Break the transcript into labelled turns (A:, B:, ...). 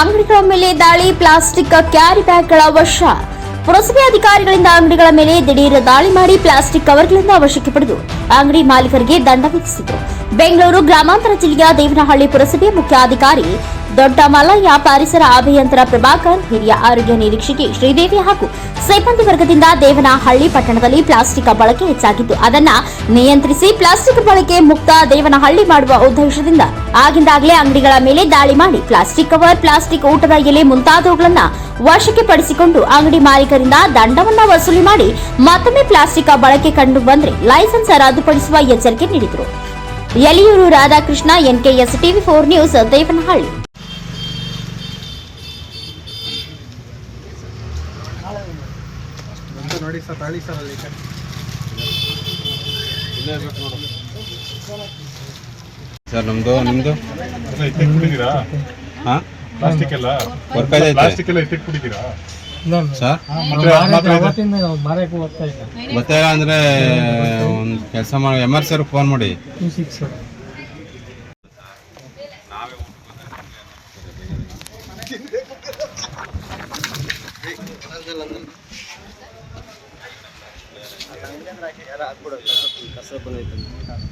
A: ಅಂಗಡಿಗಳ ಮೇಲೆ ದಾಳಿ, ಪ್ಲಾಸ್ಟಿಕ್ ಕ್ಯಾರಿ ಬ್ಯಾಗ್ಗಳ ವಶ. ಪುರಸಭೆ ಅಧಿಕಾರಿಗಳಿಂದ ಅಂಗಡಿಗಳ ಮೇಲೆ ದಿಢೀರ್ ದಾಳಿ ಮಾಡಿ ಪ್ಲಾಸ್ಟಿಕ್ ಕವರ್ಗಳಿಂದ ವಶಕ್ಕೆ ಪಡೆದು ಅಂಗಡಿ ಮಾಲೀಕರಿಗೆ ದಂಡ ವಿಧಿಸಿದರು. ಬೆಂಗಳೂರು ಗ್ರಾಮಾಂತರ ಜಿಲ್ಲೆಯ ದೇವನಹಳ್ಳಿ ಪುರಸಭೆ ಮುಖ್ಯಾಧಿಕಾರಿ ದೊಡ್ಡ ಮಲಯ್ಯ ಪರಿಸರ ಅಭಿಯಂತರ ಪ್ರಭಾಕರ್, ಹಿರಿಯ ಆರೋಗ್ಯ ನಿರೀಕ್ಷಕಿ ಶ್ರೀದೇವಿ ಹಾಗೂ ಸಿಬ್ಬಂದಿ ವರ್ಗದಿಂದ ದೇವನಹಳ್ಳಿ ಪಟ್ಟಣದಲ್ಲಿ ಪ್ಲಾಸ್ಟಿಕ್ ಬಳಕೆ ಹೆಚ್ಚಾಗಿತ್ತು. ಅದನ್ನ ನಿಯಂತ್ರಿಸಿ ಪ್ಲಾಸ್ಟಿಕ್ ಬಳಕೆ ಮುಕ್ತ ದೇವನಹಳ್ಳಿ ಮಾಡುವ ಉದ್ದೇಶದಿಂದ ಆಗಿಂದಾಗಲೇ ಅಂಗಡಿಗಳ ಮೇಲೆ ದಾಳಿ ಮಾಡಿ ಪ್ಲಾಸ್ಟಿಕ್ ಕವರ್, ಪ್ಲಾಸ್ಟಿಕ್ ಊಟದ ಎಲೆ ಮುಂತಾದವುಗಳನ್ನ ವಶಕ್ಕೆ ಪಡಿಸಿಕೊಂಡು ಅಂಗಡಿ ಮಾಲೀಕರಿಂದ ದಂಡವನ್ನ ವಸೂಲಿ ಮಾಡಿ ಮತ್ತೊಮ್ಮೆ ಪ್ಲಾಸ್ಟಿಕ್ ಬಳಕೆ ಕಂಡು ಬಂದರೆ ಲೈಸೆನ್ಸ್ ರದ್ದುಪಡಿಸುವ ಎಚ್ಚರಿಕೆ ನೀಡಿದರು. Yaliyur Radhakrishna, NKS TV four news, Devanahalli.
B: ಅಂತ ನೋಡಿ ಸರ್ ತಾಳಿ ಸರ್ ಅಲ್ಲಿ
C: ಸರ್ ನಮ್ಮದು ನಿಮ್ಮದು
D: ಎತ್ತಿಟ್ಬಿಟ್ಟಿದ್ದೀರಾ
C: ಹಾಂ?
D: ಪ್ಲಾಸ್ಟಿಕ್ ಎಲ್ಲ?
C: ವರ್ಕ್
D: ಎಲ್ಲ ಎತ್ತಿಟ್ಬಿಟ್ಟಿದ್ದೀರಾ
C: ಸರ್? ಗೊತ್ತಿಲ್ಲ ಅಂದರೆ ಒಂದು ಕೆಲಸ ಮಾಡಿ ಎಂ ಆರ್ ಸಿ ಅವ್ರಿಗೆ ಫೋನ್ ಮಾಡಿ
B: ಟೂ ಸಿಕ್ಸ್